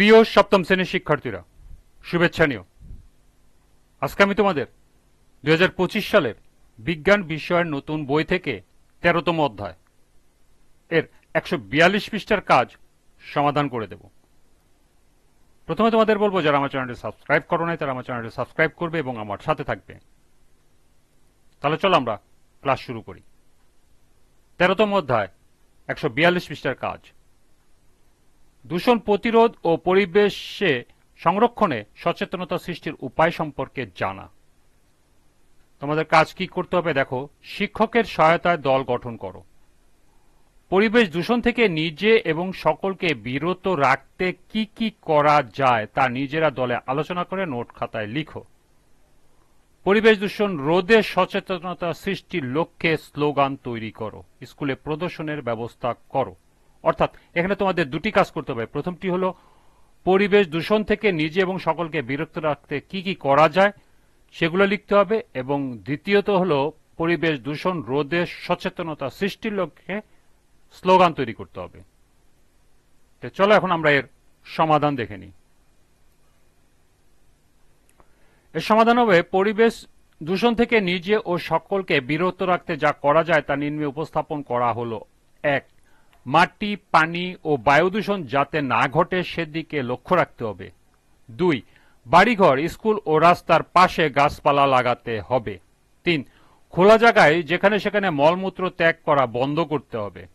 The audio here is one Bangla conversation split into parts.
প্রিয় সপ্তম শ্রেণির শিক্ষার্থীরা, শুভেচ্ছা নিও। আজকে আমি তোমাদের দু হাজার পঁচিশ সালের বিজ্ঞান বিষয়ের নতুন বই থেকে তেরোতম অধ্যায় এর একশো বিয়াল্লিশ পৃষ্ঠার কাজ সমাধান করে দেব। প্রথমে তোমাদের বলব, যারা আমার চ্যানেলটি সাবস্ক্রাইব করো নাই, তারা আমার চ্যানেলটি সাবস্ক্রাইব করবে এবং আমার সাথে থাকবে। তাহলে চলো আমরা ক্লাস শুরু করি। তেরোতম অধ্যায়, একশো বিয়াল্লিশ পৃষ্ঠার কাজ। দূষণ প্রতিরোধ ও পরিবেশে সংরক্ষণে সচেতনতা সৃষ্টির উপায় সম্পর্কে জানা। তোমাদের কাজ কি করতে হবে দেখো, শিক্ষকের সহায়তায় দল গঠন করো। পরিবেশ দূষণ থেকে নিজে এবং সকলকে বিরত রাখতে কি কি করা যায় তা নিজেরা দলে আলোচনা করে নোট খাতায় লিখো। পরিবেশ দূষণ রোধে সচেতনতা সৃষ্টির লক্ষ্যে স্লোগান তৈরি করো। স্কুলে প্রদর্শনের ব্যবস্থা করো। অর্থাৎ এখানে তোমাদের দুটি কাজ করতে হবে। প্রথমটি হলো, পরিবেশ দূষণ থেকে নিজে এবং সকলকে বিরত রাখতে কি কি করা যায় সেগুলো লিখতে হবে এবং দ্বিতীয়ত হলো, পরিবেশ দূষণ রোধে সচেতনতা সৃষ্টির লক্ষ্যে স্লোগান তৈরি করতে হবে। চলো এখন আমরা এর সমাধান দেখে নিই। এর সমাধান হবে, পরিবেশ দূষণ থেকে নিজে ও সকলকে বিরত রাখতে যা করা যায় তা নিম্নে উপস্থাপন করা হলো। এক মাটি, পানি ও বায়ু দূষণ যাতে না ঘটে সেদিকে লক্ষ্য রাখতে হবে। দুই, বাড়িঘর, স্কুল ও রাস্তার পাশে গাছপালা লাগাতে হবে। তিন, খোলা জায়গায় যেখানে সেখানে মলমূত্র ত্যাগ করা বন্ধ করতে হবে।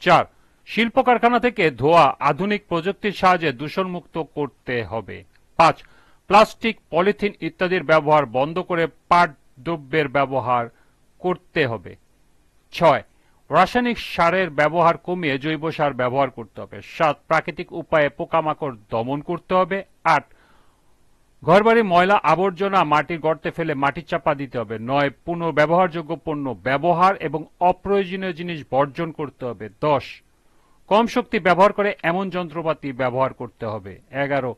চার শিল্প কারখানা থেকে ধোয়া আধুনিক প্রযুক্তির সাহায্যে দূষণমুক্ত করতে হবে। পাঁচ, প্লাস্টিক, পলিথিন ইত্যাদির ব্যবহার বন্ধ করে পাট দ্রব্যের ব্যবহার করতে হবে। ছয় রাসায়নিক সারের ব্যবহার কমিয়ে জৈব সার ব্যবহার করতে হবে। সাত, প্রাকৃতিক উপায়ে পোকামাকড় দমন করতে হবে। আট, ঘরবাড়ি ময়লা আবর্জনা মাটির গর্তে ফেলে মাটি চাপা দিতে হবে। নয়, পুনর্ব্যবহারযোগ্য পণ্য ব্যবহার এবং অপ্রয়োজনীয় জিনিস বর্জন করতে হবে। দশ, কম শক্তি ব্যবহার করে এমন যন্ত্রপাতি ব্যবহার করতে হবে। এগারো,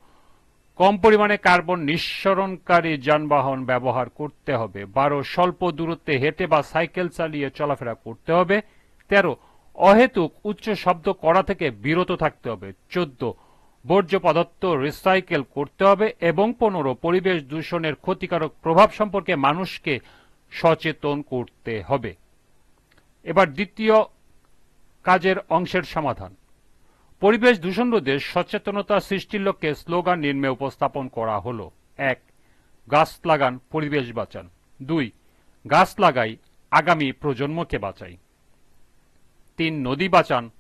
কম পরিমাণে কার্বন নিঃসরণকারী যানবাহন ব্যবহার করতে হবে। বারো, স্বল্প দূরত্বে হেঁটে বা সাইকেল চালিয়ে চলাফেরা করতে হবে। তেরো, অহেতুক উচ্চ শব্দ করা থেকে বিরত থাকতে হবে। চোদ্দ, বর্জ্য পদার্থ রিসাইকেল করতে হবে এবং পনেরো, পরিবেশ দূষণের ক্ষতিকারক প্রভাব সম্পর্কে মানুষকে সচেতন করতে হবে। এবার দ্বিতীয় কাজের অংশের সমাধান। পরিবেশ দূষণ রোধে সচেতনতা সৃষ্টির লক্ষ্যে স্লোগান নিম্নে উপস্থাপন করা হলো। এক, গাছ লাগান, পরিবেশ বাঁচান। দুই, গাছ লাগাই, আগামী প্রজন্মকে বাঁচাই। তিন নদী বাঁচান,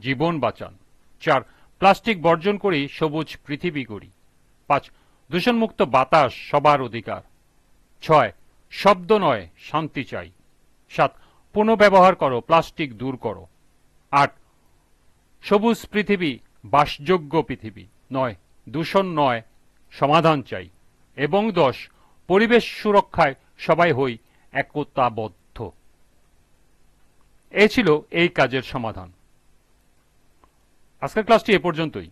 জীবন বাঁচান। চার, প্লাস্টিক বর্জন করি, সবুজ পৃথিবী করি পাঁচ, দূষণমুক্ত বাতাস সবার অধিকার। ছয়, শব্দ নয়, শান্তি চাই। সাত পুনঃব্যবহার করো, প্লাস্টিক দূর করো। আট, সবুজ পৃথিবী, বাসযোগ্য পৃথিবী। নয়, দূষণ নয়, সমাধান চাই। এবং দশ, পরিবেশ সুরক্ষায় সবাই হই একতাবদ্ধ। এ ছিল এই কাজের সমাধান। আজকের ক্লাসটি এ পর্যন্তই।